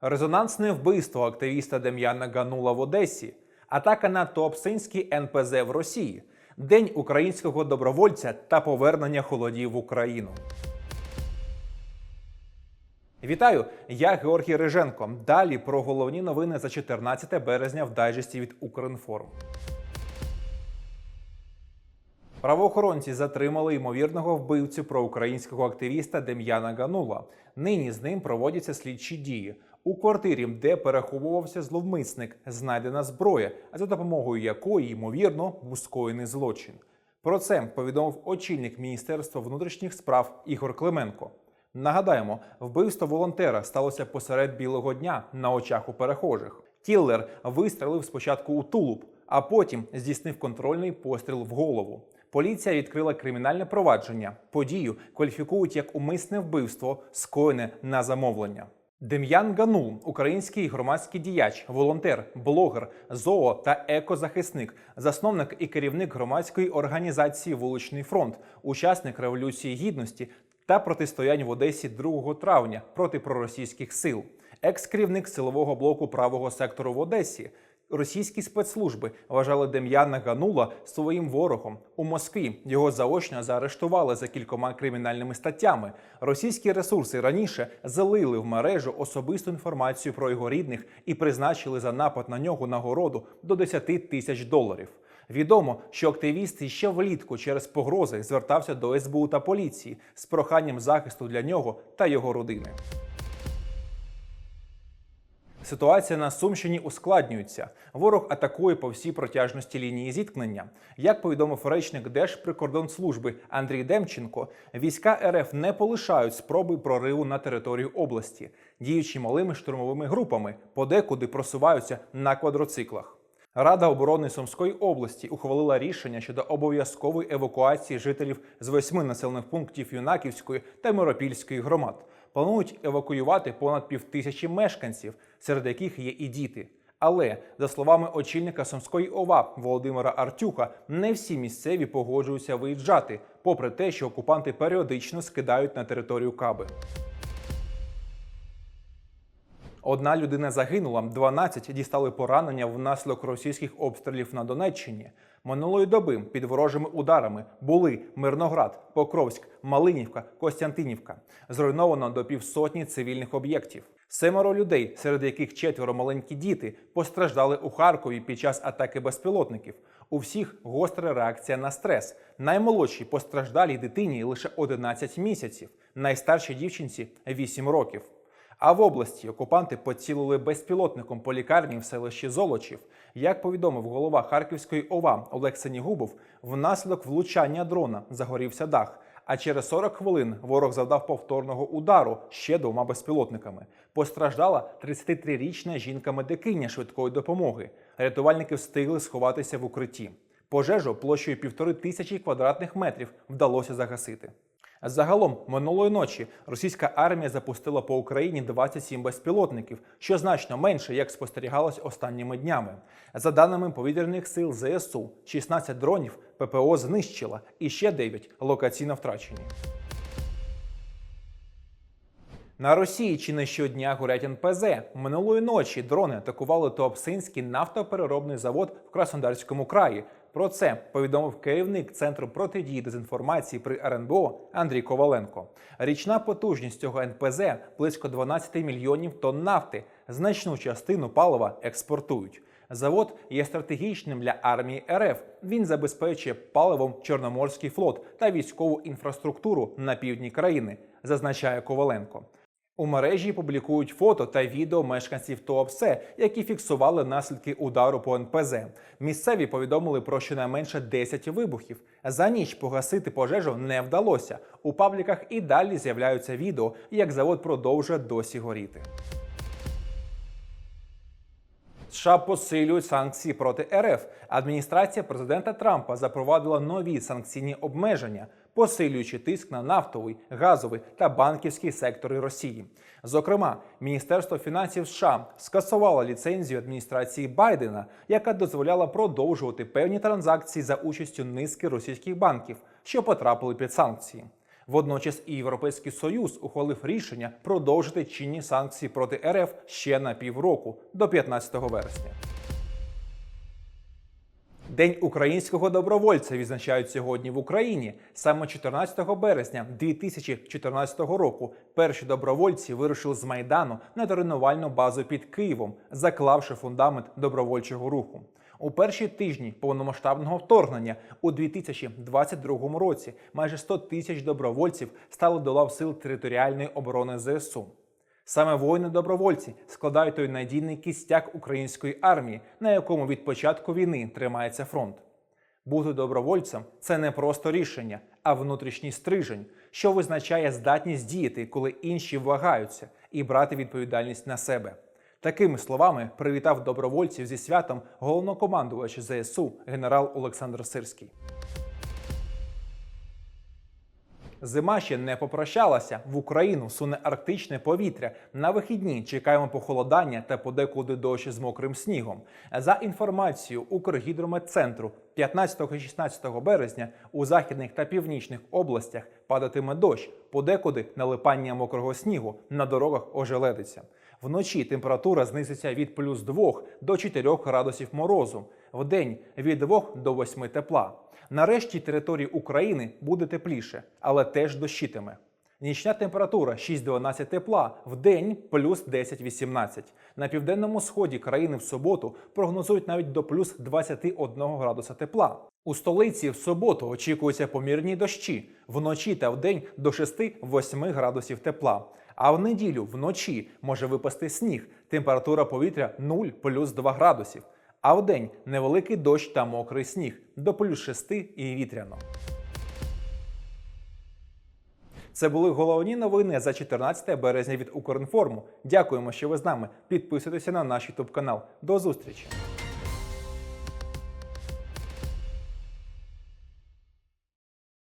Резонансне вбивство активіста Дем'яна Ганула в Одесі, атака на Туапсинський НПЗ в Росії, День українського добровольця та повернення холодів в Україну. Вітаю! Я Георгій Риженко. Далі про головні новини за 14 березня в дайджесті від Укрінформ. Правоохоронці затримали ймовірного вбивцю проукраїнського активіста Дем'яна Ганула. Нині з ним проводяться слідчі дії. У квартирі, де переховувався зловмисник, знайдена зброя, за допомогою якої, ймовірно, був скоєний злочин. Про це повідомив очільник Міністерства внутрішніх справ Ігор Клименко. Нагадаємо, вбивство волонтера сталося посеред білого дня на очах у перехожих. Кіллер вистрелив спочатку у тулуб, а потім здійснив контрольний постріл в голову. Поліція відкрила кримінальне провадження. Подію кваліфікують як умисне вбивство, скоєне на замовлення. Дем'ян Ганул, український громадський діяч, волонтер, блогер, зоо та екозахисник, засновник і керівник громадської організації Вуличний фронт, учасник революції гідності та протистоянь в Одесі 2 травня проти проросійських сил, екс-керівник силового блоку правого сектору в Одесі. Російські спецслужби вважали Дем'яна Ганула своїм ворогом у Москві. Його заочно заарештували за кількома кримінальними статтями. Російські ресурси раніше залили в мережу особисту інформацію про його рідних і призначили за напад на нього нагороду до 10 тисяч доларів. Відомо, що активіст ще влітку через погрози звертався до СБУ та поліції з проханням захисту для нього та його родини. Ситуація на Сумщині ускладнюється. Ворог атакує по всій протяжності лінії зіткнення. Як повідомив речник Держприкордонслужби Андрій Демченко, війська РФ не полишають спроби прориву на територію області, діючи малими штурмовими групами, подекуди просуваються на квадроциклах. Рада оборони Сумської області ухвалила рішення щодо обов'язкової евакуації жителів з восьми населених пунктів Юнаківської та Миропільської громад. Планують евакуювати понад півтисячі мешканців, серед яких є і діти. Але за словами очільника Сумської ОВА Володимира Артюха, не всі місцеві погоджуються виїжджати, попри те, що окупанти періодично скидають на територію Каби. Одна людина загинула, 12 дістали поранення внаслідок російських обстрілів на Донеччині. Минулої доби під ворожими ударами були Мирноград, Покровськ, Малинівка, Костянтинівка. Зруйновано до півсотні цивільних об'єктів. Семеро людей, серед яких четверо маленькі діти, постраждали у Харкові під час атаки безпілотників. У всіх гостра реакція на стрес. Наймолодшій постраждалій дитині лише 11 місяців, найстаршій дівчинці 8 років. А в області окупанти поцілили безпілотником по лікарні в селищі Золочів. Як повідомив голова Харківської ОВА Олег Сенігубов, внаслідок влучання дрона загорівся дах. А через 40 хвилин ворог завдав повторного удару ще двома безпілотниками. Постраждала 33-річна жінка-медикиня швидкої допомоги. Рятувальники встигли сховатися в укритті. Пожежу площею півтори тисячі квадратних метрів вдалося загасити. Загалом минулої ночі російська армія запустила по Україні 27 безпілотників, що значно менше, як спостерігалось останніми днями. За даними повітряних сил ЗСУ, 16 дронів ППО знищила і ще 9 локаційно втрачені. На Росії чи не щодня горять НПЗ. Минулої ночі дрони атакували Туапсинський нафтопереробний завод в Краснодарському краї. Про це повідомив керівник центру протидії дезінформації при РНБО Андрій Коваленко. Річна потужність цього НПЗ близько 12 мільйонів тонн нафти. Значну частину палива експортують. Завод є стратегічним для армії РФ. Він забезпечує паливом Чорноморський флот та військову інфраструктуру на півдні країни, зазначає Коваленко. У мережі публікують фото та відео мешканців Туапсе, які фіксували наслідки удару по НПЗ. Місцеві повідомили про щонайменше 10 вибухів. За ніч погасити пожежу не вдалося. У пабліках і далі з'являються відео, як завод продовжує досі горіти. США посилюють санкції проти РФ. Адміністрація президента Трампа запровадила нові санкційні обмеження, посилюючи тиск на нафтовий, газовий та банківський сектори Росії. Зокрема, Міністерство фінансів США скасувало ліцензію адміністрації Байдена, яка дозволяла продовжувати певні транзакції за участю низки російських банків, що потрапили під санкції. Водночас і Європейський Союз ухвалив рішення продовжити чинні санкції проти РФ ще на півроку до 15 вересня. День українського добровольця відзначають сьогодні в Україні. Саме 14 березня 2014 року перші добровольці вирушили з майдану на тренувальну базу під Києвом, заклавши фундамент добровольчого руху. У перші тижні повномасштабного вторгнення у 2022 році майже 100 тисяч добровольців стали до лав сил територіальної оборони ЗСУ. Саме воїни-добровольці складають той надійний кістяк української армії, на якому від початку війни тримається фронт. Бути добровольцем це не просто рішення, а внутрішній стрижень, що визначає здатність діяти, коли інші вагаються, і брати відповідальність на себе. Такими словами привітав добровольців зі святом головнокомандувач ЗСУ генерал Олександр Сирський. Зима ще не попрощалася. В Україну суне арктичне повітря. На вихідні чекаємо похолодання та подекуди дощ з мокрим снігом. За інформацією Укргідрометцентру, 15-16 березня у західних та північних областях падатиме дощ, подекуди налипання мокрого снігу, на дорогах ожеледиться. Вночі температура знизиться від плюс 2 до 4 градусів морозу, вдень від 2 до 8 тепла. Нарешті території України буде тепліше, але теж дощитиме. Нічна температура 6-12 тепла, в день плюс 10-18. На південному сході країни в суботу прогнозують навіть до плюс 21 градуса тепла. У столиці в суботу очікуються помірні дощі, вночі та вдень до 6-8 градусів тепла. А в неділю вночі може випасти сніг, температура повітря 0 плюс 2 градусів. А вдень невеликий дощ та мокрий сніг до плюс 6 і вітряно. Це були головні новини за 14 березня від Укрінформу. Дякуємо, що ви з нами. Підписуйтеся на наш YouTube канал. До зустрічі!